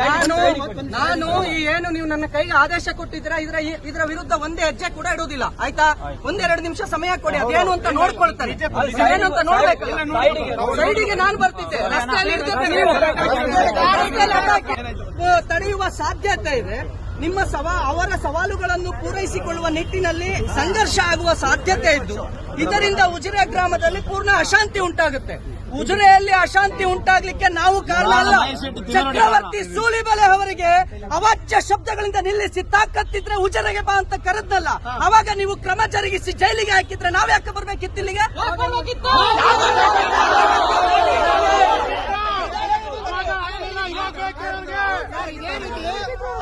ನಾನು ನಾನು ಈ ಏನು ನೀವು ನನ್ನ ಕೈಗೆ ಆದೇಶ ಕೊಟ್ಟಿದ್ದೀರಾ ಇದರ ಇದರ ವಿರುದ್ಧ ಒಂದೇ ಹೆಜ್ಜೆ ಕೂಡ ಇಡುವುದಿಲ್ಲ ಆಯ್ತಾ ಒಂದೆರಡು ನಿಮಿಷ ಸಮಯ ಕೊಡಿ ಅದೇನು ಅಂತ ನೋಡ್ಕೊಳ್ತಾರೆ ಏನು ಅಂತ ನೋಡ್ಬೇಕಲ್ಲ ಸೈಡಿಗೆ ನಾನು ಬರ್ತಿದ್ದೆ ರಸ್ತೆಯಲ್ಲಿ ತಡೆಯುವ ಸಾಧ್ಯತೆ ಇದೆ ನಿಮ್ಮ ಸವಾ ಅವರ ಸವಾಲುಗಳನ್ನು ಪೂರೈಸಿಕೊಳ್ಳುವ ನಿಟ್ಟಿನಲ್ಲಿ ಸಂಘರ್ಷ ಆಗುವ ಸಾಧ್ಯತೆ ಇದ್ದು ಇದರಿಂದ ಉಜಿರೆ ಗ್ರಾಮದಲ್ಲಿ ಪೂರ್ಣ ಅಶಾಂತಿ ಉಂಟಾಗುತ್ತೆ ಉಜಿರೆಯಲ್ಲಿ ಅಶಾಂತಿ ಉಂಟಾಗ್ಲಿಕ್ಕೆ ನಾವು ಕಾರಣ ಅಲ್ಲ. ಚಕ್ರವರ್ತಿ ಸೂಲಿಬೆಲೆ ಅವರಿಗೆ ಅವಾಚ್ಯ ಶಬ್ದಗಳಿಂದ ನಿಲ್ಲಿಸಿ ತಾಕತ್ತಿದ್ರೆ ಉಜಿರೆಗೆ ಬಾ ಅಂತ ಕರೆದ್ನಲ್ಲ. ಅವಾಗ ನೀವು ಕ್ರಮ ಜರುಗಿಸಿ ಜೈಲಿಗೆ ಹಾಕಿದ್ರೆ ನಾವ್ಯಾಕೆ ಬರ್ಬೇಕಿತ್ತು ಇಲ್ಲಿಗೆ?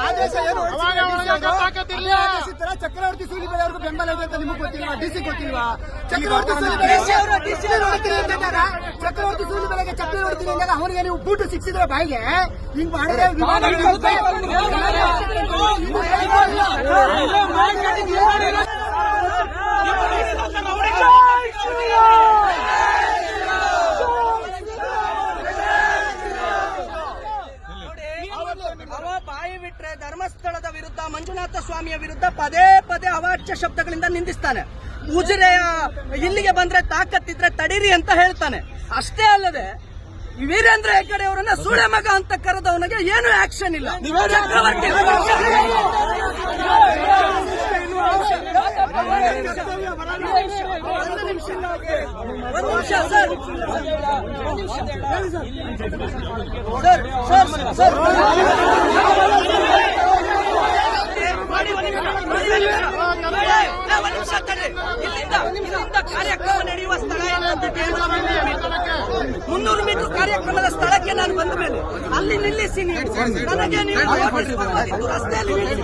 ಆದೇಶ ಏನು? ಚಕ್ರವರ್ತಿ ಸೂಲಿಬೆಲೆ ಅವ್ರಿಗೂ ಬೆಂಬಲ ಇದೆ ಅಂತ ನಿಮಗೆ ಗೊತ್ತಿಲ್ವಾ? ಡಿಸಿ ಗೊತ್ತಿಲ್ವಾ? ಚಕ್ರವರ್ತಿ ಸೂಲಿಬೆಲೆ ಚಕ್ರವರ್ತಿ ಸೂಲಿಬೆಲೆಗೆ ಹೊಡಿತೀನಿ ಅಂದಾಗ ಅವನಿಗೆ ನೀವು ಬೂಟು ಸಿಕ್ಸಿದ್ರೆ ಬಾಯಿಗೆ? ಹಿಂಗ್ ಮಾಡಿದ್ರೆ ವಿಮಾನ ಧರ್ಮಸ್ಥಳದ ವಿರುದ್ಧ ಮಂಜುನಾಥ ಸ್ವಾಮಿಯ ವಿರುದ್ಧ ಪದೇ ಪದೇ ಅವಾಚ್ಯ ಶಬ್ದಗಳಿಂದ ನಿಂದಿಸ್ತಾನೆ. ಉಜಿರೆಯ ಇಲ್ಲಿಗೆ ಬಂದ್ರೆ ತಾಕತ್ತಿದ್ರೆ ತಡೀರಿ ಅಂತ ಹೇಳ್ತಾನೆ. ಅಷ್ಟೇ ಅಲ್ಲದೆ ವೀರೇಂದ್ರ ಹೆಗ್ಗಡೆ ಅವರನ್ನ ಸುಳೆ ಮಗ ಅಂತ ಕರೆದವನಿಗೆ ಏನು ಆಕ್ಷನ್ ಇಲ್ಲ. Chakravarthi sir sir sir sir ಮಾಡಿ ಒಂದು ನಿಮಿಷ, ಮಾಡಿ ಒಂದು ನಿಮಿಷ. ಏ, ಏ, ಒಂದು ನಿಮಿಷ ತಡ್ರಿ. ಇಲ್ಲಿಂದ ಇಲ್ಲಿಂದ ಕಾರ್ಯಕ್ರಮ ನಡೆಯುವ ಸ್ಥಳ ಮುನ್ನೂರು ಮೀಟರ್ ಕಾರ್ಯಕ್ರಮದ ಸ್ಥಳಕ್ಕೆ ನಾನು ಬಂದ ಮೇಲೆ ಅಲ್ಲಿ ನಿಲ್ಲಿಸಿ ನೀವು ನನಗೆ. ರಸ್ತೆಯಲ್ಲಿ ನಿಲ್ಲಿಸಿ